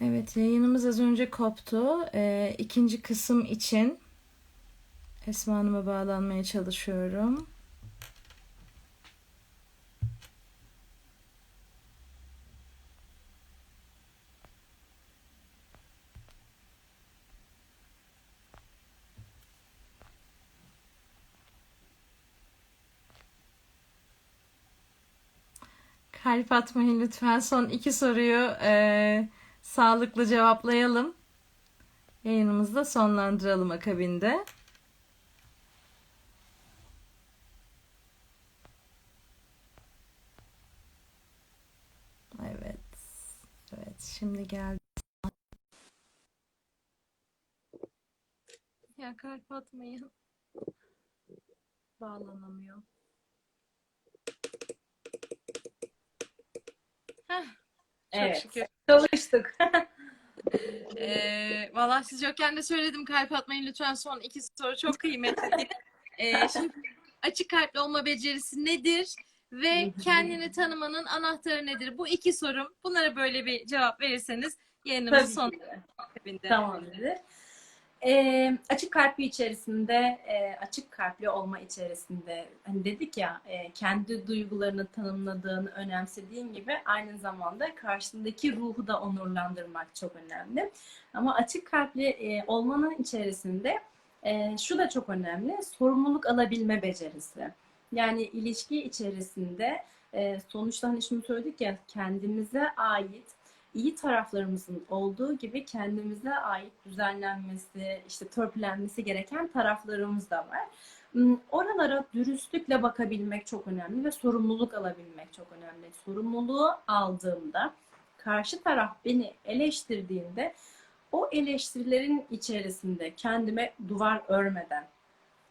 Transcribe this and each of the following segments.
Evet, yayınımız az önce koptu. Ee, ikinci kısım için Esma Hanım'a bağlanmaya çalışıyorum. Kalp atmayın lütfen. Son iki soruyu eee, sağlıklı cevaplayalım. Yayınımızı da sonlandıralım akabinde. Evet. Evet, şimdi geldi. Ya kalp atmayın. Bağlanamıyor. Çok Evet. şükür. Çalıştık. Ee, valla siz yokken de söyledim kalp atmayın lütfen son iki soru çok kıymetli. Ee, şimdi açık kalpli olma becerisi nedir ve kendini tanımanın anahtarı nedir? Bu iki sorum. Bunlara böyle bir cevap verirseniz yayınımız son. Tamamdır. Ee, açık kalpli içerisinde, e, açık kalpli olma içerisinde hani dedik ya e, kendi duygularını tanımladığın, önemsediğin gibi aynı zamanda karşındaki ruhu da onurlandırmak çok önemli. Ama açık kalpli e, olmanın içerisinde e, şu da çok önemli, sorumluluk alabilme becerisi. Yani ilişki içerisinde e, sonuçta hani şunu söyledik ya kendimize ait iyi taraflarımızın olduğu gibi kendimize ait düzenlenmesi, işte törpülenmesi gereken taraflarımız da var. Hmm, Oralara dürüstlükle bakabilmek çok önemli ve sorumluluk alabilmek çok önemli. Sorumluluğu aldığımda, karşı taraf beni eleştirdiğinde o eleştirilerin içerisinde kendime duvar örmeden,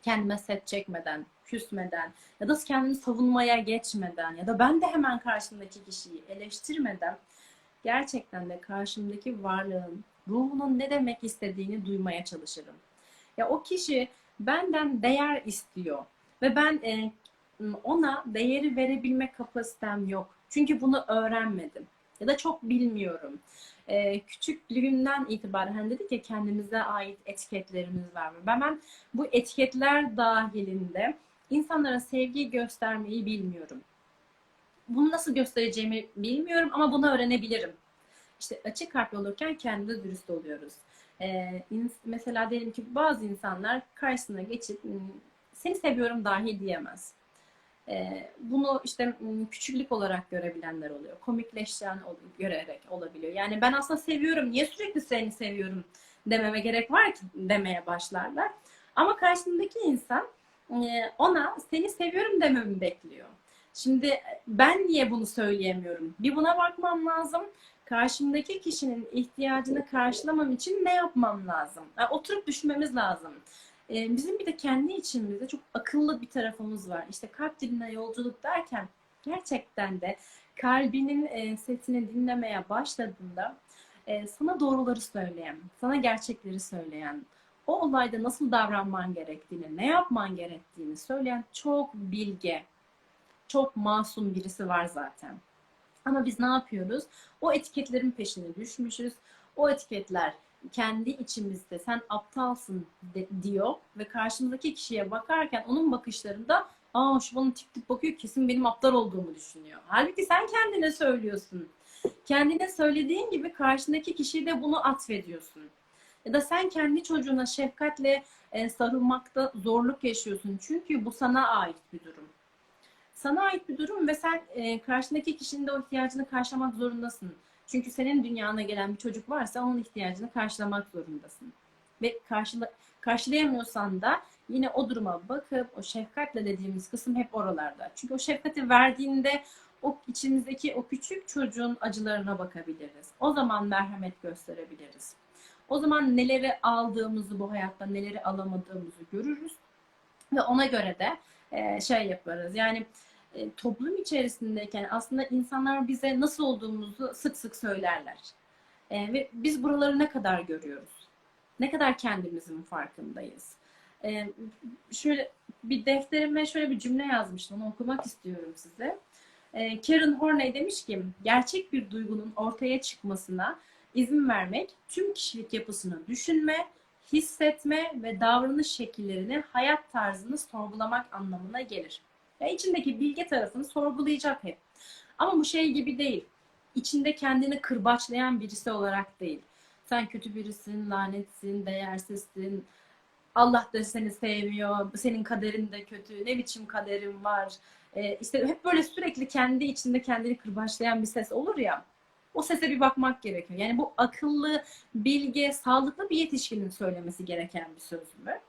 kendime set çekmeden, küsmeden ya da kendimi savunmaya geçmeden ya da ben de hemen karşımdaki kişiyi eleştirmeden gerçekten de karşımdaki varlığın, ruhunun ne demek istediğini duymaya çalışırım. Ya o kişi benden değer istiyor ve ben e, ona değeri verebilme kapasitem yok. Çünkü bunu öğrenmedim ya da çok bilmiyorum. E, küçüklüğümden itibaren hani dedik ya kendimize ait etiketlerimiz var. Ben, ben bu etiketler dahilinde insanlara sevgi göstermeyi bilmiyorum bunu nasıl göstereceğimi bilmiyorum ama bunu öğrenebilirim. İşte açık kalpli olurken kendimize dürüst oluyoruz. Ee, mesela diyelim ki bazı insanlar karşısına geçip "Hmm, seni seviyorum dahi diyemez. Ee, bunu işte hmm, küçüklük olarak görebilenler oluyor. Komikleşen görerek olabiliyor. Yani ben aslında seviyorum, niye sürekli seni seviyorum dememe gerek var ki demeye başlarlar. Ama karşısındaki insan e, ona seni seviyorum dememi bekliyor. Şimdi ben niye bunu söyleyemiyorum? Bir buna bakmam lazım. Karşımdaki kişinin ihtiyacını karşılamam için ne yapmam lazım? Yani oturup düşünmemiz lazım. Ee, bizim bir de kendi içimizde çok akıllı bir tarafımız var. İşte kalp diline yolculuk derken gerçekten de kalbinin e, sesini dinlemeye başladığında e, sana doğruları söyleyen, sana gerçekleri söyleyen, o olayda nasıl davranman gerektiğini, ne yapman gerektiğini söyleyen çok bilge, çok masum birisi var zaten. Ama biz ne yapıyoruz? O etiketlerin peşine düşmüşüz. O etiketler kendi içimizde sen aptalsın de, diyor ve karşımızdaki kişiye bakarken onun bakışlarında aa şu bana tip tip bakıyor kesin benim aptal olduğumu düşünüyor. Halbuki sen kendine söylüyorsun. Kendine söylediğin gibi karşındaki kişiye de bunu atfediyorsun. Ya da sen kendi çocuğuna şefkatle e, sarılmakta zorluk yaşıyorsun. Çünkü bu sana ait bir durum sana ait bir durum ve sen e, karşındaki kişinin de o ihtiyacını karşılamak zorundasın. Çünkü senin dünyana gelen bir çocuk varsa onun ihtiyacını karşılamak zorundasın. Ve karşıla, karşılayamıyorsan da yine o duruma bakıp o şefkatle dediğimiz kısım hep oralarda. Çünkü o şefkati verdiğinde o içimizdeki o küçük çocuğun acılarına bakabiliriz. O zaman merhamet gösterebiliriz. O zaman neleri aldığımızı bu hayatta, neleri alamadığımızı görürüz. Ve ona göre de e, şey yaparız. Yani e, toplum içerisindeyken aslında insanlar bize nasıl olduğumuzu sık sık söylerler. E, ve biz buraları ne kadar görüyoruz? Ne kadar kendimizin farkındayız? E, şöyle bir defterime şöyle bir cümle yazmıştım. Onu okumak istiyorum size. E, Karen Horney demiş ki, gerçek bir duygunun ortaya çıkmasına izin vermek tüm kişilik yapısını düşünme, hissetme ve davranış şekillerini, hayat tarzını sorgulamak anlamına gelir. Ya içindeki bilge tarafını sorgulayacak hep. Ama bu şey gibi değil. İçinde kendini kırbaçlayan birisi olarak değil. Sen kötü birisin, lanetsin, değersizsin. Allah da seni sevmiyor. Senin kaderin de kötü. Ne biçim kaderin var. Ee, işte hep böyle sürekli kendi içinde kendini kırbaçlayan bir ses olur ya. O sese bir bakmak gerekiyor. Yani bu akıllı, bilge, sağlıklı bir yetişkinin söylemesi gereken bir söz mü?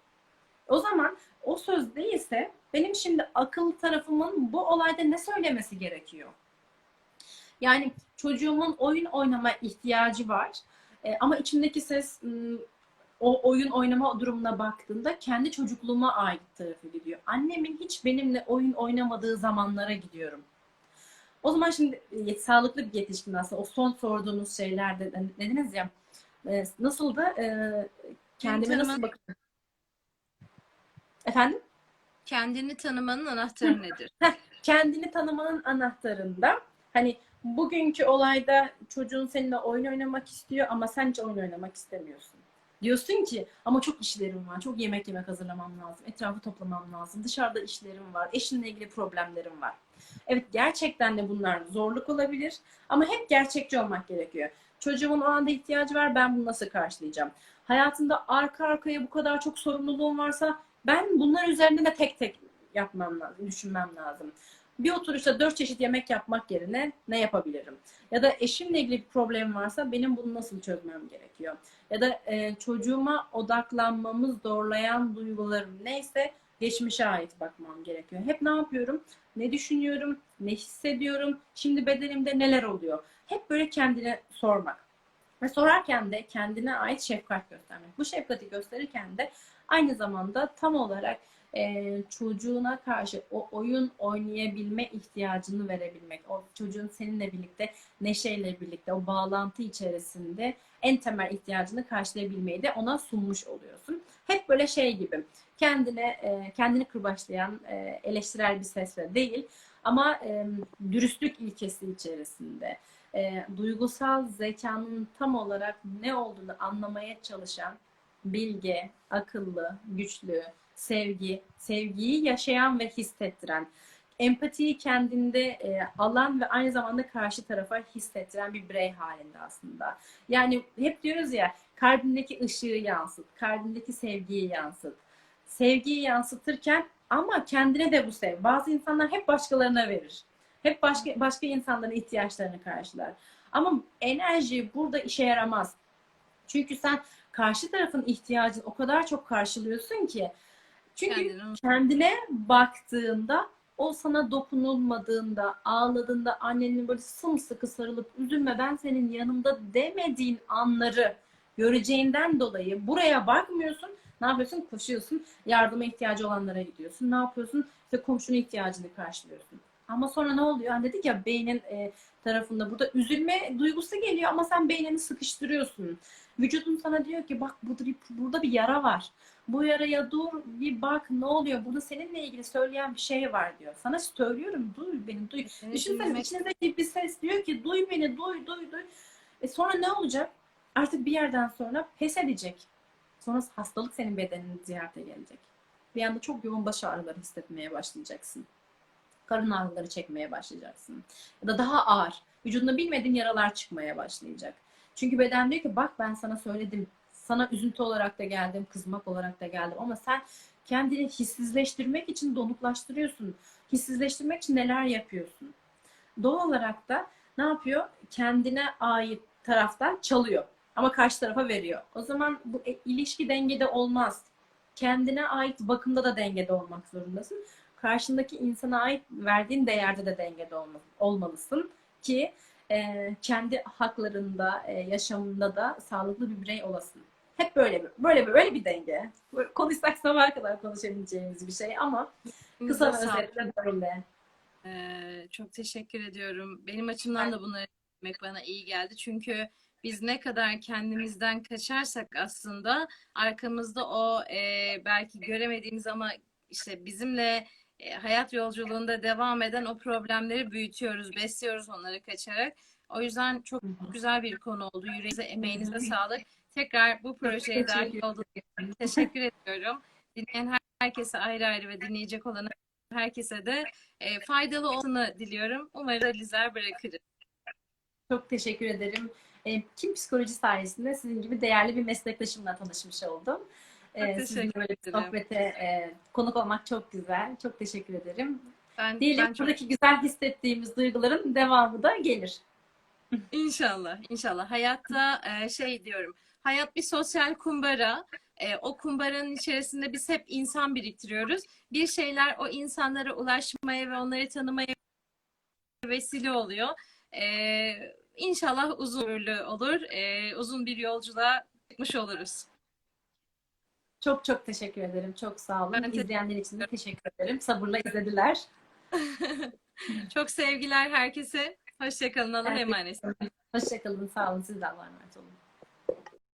O zaman o söz değilse benim şimdi akıllı tarafımın bu olayda ne söylemesi gerekiyor? Yani çocuğumun oyun oynama ihtiyacı var. E, ama içimdeki ses o oyun oynama durumuna baktığında kendi çocukluğuma ait tarafı gidiyor. Annemin hiç benimle oyun oynamadığı zamanlara gidiyorum. O zaman şimdi e, sağlıklı bir yetişkin aslında o son sorduğunuz şeylerde dediniz ya e, nasıl da e, kendime nasıl bakıyorum? Efendim? Kendini tanımanın anahtarı nedir? kendini tanımanın anahtarında hani bugünkü olayda çocuğun seninle oyun oynamak istiyor ama sen hiç oyun oynamak istemiyorsun. Diyorsun ki ama çok işlerim var. Çok yemek yemek hazırlamam lazım. Etrafı toplamam lazım. Dışarıda işlerim var. Eşinle ilgili problemlerim var. Evet gerçekten de bunlar zorluk olabilir. Ama hep gerçekçi olmak gerekiyor. Çocuğumun o anda ihtiyacı var. Ben bunu nasıl karşılayacağım? Hayatında arka arkaya bu kadar çok sorumluluğum varsa ben bunlar üzerinde de tek tek yapmam lazım, düşünmem lazım. Bir oturuşta dört çeşit yemek yapmak yerine ne yapabilirim? Ya da eşimle ilgili bir problem varsa benim bunu nasıl çözmem gerekiyor? Ya da e, çocuğuma odaklanmamız zorlayan duygularım neyse geçmişe ait bakmam gerekiyor. Hep ne yapıyorum? Ne düşünüyorum? Ne hissediyorum? Şimdi bedenimde neler oluyor? Hep böyle kendine sormak. Ve sorarken de kendine ait şefkat göstermek. Bu şefkati gösterirken de aynı zamanda tam olarak e, çocuğuna karşı o oyun oynayabilme ihtiyacını verebilmek. O çocuğun seninle birlikte neşeyle birlikte o bağlantı içerisinde en temel ihtiyacını karşılayabilmeyi de ona sunmuş oluyorsun. Hep böyle şey gibi kendine e, kendini kırbaçlayan e, eleştirel bir sesle değil ama e, dürüstlük ilkesi içerisinde e, duygusal zekanın tam olarak ne olduğunu anlamaya çalışan bilge, akıllı, güçlü, sevgi, sevgiyi yaşayan ve hissettiren, empatiyi kendinde e, alan ve aynı zamanda karşı tarafa hissettiren bir birey halinde aslında. Yani hep diyoruz ya kalbindeki ışığı yansıt, kalbindeki sevgiyi yansıt. Sevgiyi yansıtırken ama kendine de bu sev. Bazı insanlar hep başkalarına verir. Hep başka başka insanların ihtiyaçlarını karşılar. Ama enerji burada işe yaramaz. Çünkü sen karşı tarafın ihtiyacını o kadar çok karşılıyorsun ki. Çünkü Kendini kendine baktığında o sana dokunulmadığında, ağladığında annenin böyle sımsıkı sarılıp üzülme ben senin yanında demediğin anları göreceğinden dolayı buraya bakmıyorsun. Ne yapıyorsun? Koşuyorsun. Yardıma ihtiyacı olanlara gidiyorsun. Ne yapıyorsun? İşte komşunun ihtiyacını karşılıyorsun. Ama sonra ne oluyor? Hani dedik ya beynin e, tarafında burada üzülme duygusu geliyor ama sen beynini sıkıştırıyorsun. Vücudun sana diyor ki bak burada bir, burada bir yara var. Bu yaraya dur bir bak ne oluyor? Burada seninle ilgili söyleyen bir şey var diyor. Sana söylüyorum duy beni duy. Seni Düşünsene içinizdeki bir ses diyor ki duy beni duy duy duy. E sonra ne olacak? Artık bir yerden sonra pes edecek. Sonra hastalık senin bedenini ziyarete gelecek. Bir anda çok yoğun baş ağrıları hissetmeye başlayacaksın. Karın ağrıları çekmeye başlayacaksın. Ya da daha ağır. Vücudunda bilmediğin yaralar çıkmaya başlayacak. Çünkü beden diyor ki bak ben sana söyledim. Sana üzüntü olarak da geldim, kızmak olarak da geldim. Ama sen kendini hissizleştirmek için donuklaştırıyorsun. Hissizleştirmek için neler yapıyorsun? Doğal olarak da ne yapıyor? Kendine ait taraftan çalıyor. Ama karşı tarafa veriyor. O zaman bu e- ilişki dengede olmaz. Kendine ait bakımda da dengede olmak zorundasın. Karşındaki insana ait verdiğin değerde de dengede olma- olmalısın ki e, kendi haklarında, e, yaşamında da sağlıklı bir birey olasın. Hep böyle bir, böyle bir, böyle bir denge. Konuşsak sabaha kadar konuşabileceğimiz bir şey ama kısa özetle böyle. Ee, çok teşekkür ediyorum. Benim açımdan da bunları demek bana iyi geldi. Çünkü biz ne kadar kendimizden kaçarsak aslında arkamızda o e, belki göremediğimiz ama işte bizimle e, hayat yolculuğunda devam eden o problemleri büyütüyoruz, besliyoruz onları kaçarak. O yüzden çok güzel bir konu oldu. Yüreğinize, emeğinize sağlık. Tekrar bu projeye dahil olduğunuz için teşekkür ediyorum. Dinleyen her- herkese ayrı ayrı ve dinleyecek olan herkese de e, faydalı olmasını diliyorum. Umarım izler bırakırız. Çok teşekkür ederim. E, Kim Psikoloji sayesinde sizin gibi değerli bir meslektaşımla tanışmış oldum. E, Çok Sizinle böyle bir sohbete e, konuk olmak çok güzel. Çok teşekkür ederim. Ben, Diyelim ben çok buradaki güzel hissettiğimiz duyguların devamı da gelir. İnşallah, inşallah. Hayatta e, şey diyorum, hayat bir sosyal kumbara. E, o kumbaranın içerisinde biz hep insan biriktiriyoruz. Bir şeyler o insanlara ulaşmaya ve onları tanımaya vesile oluyor. E, inşallah uzun ömürlü olur. E, uzun bir yolculuğa çıkmış oluruz. Çok çok teşekkür ederim. Çok sağ olun. Ben İzleyenler için de teşekkür ederim. Sabırla izlediler. Çok sevgiler herkese. Hoşçakalın. Allah'a emanet. Hoşçakalın. Sağ olun. Siz de Allah'a emanet olun.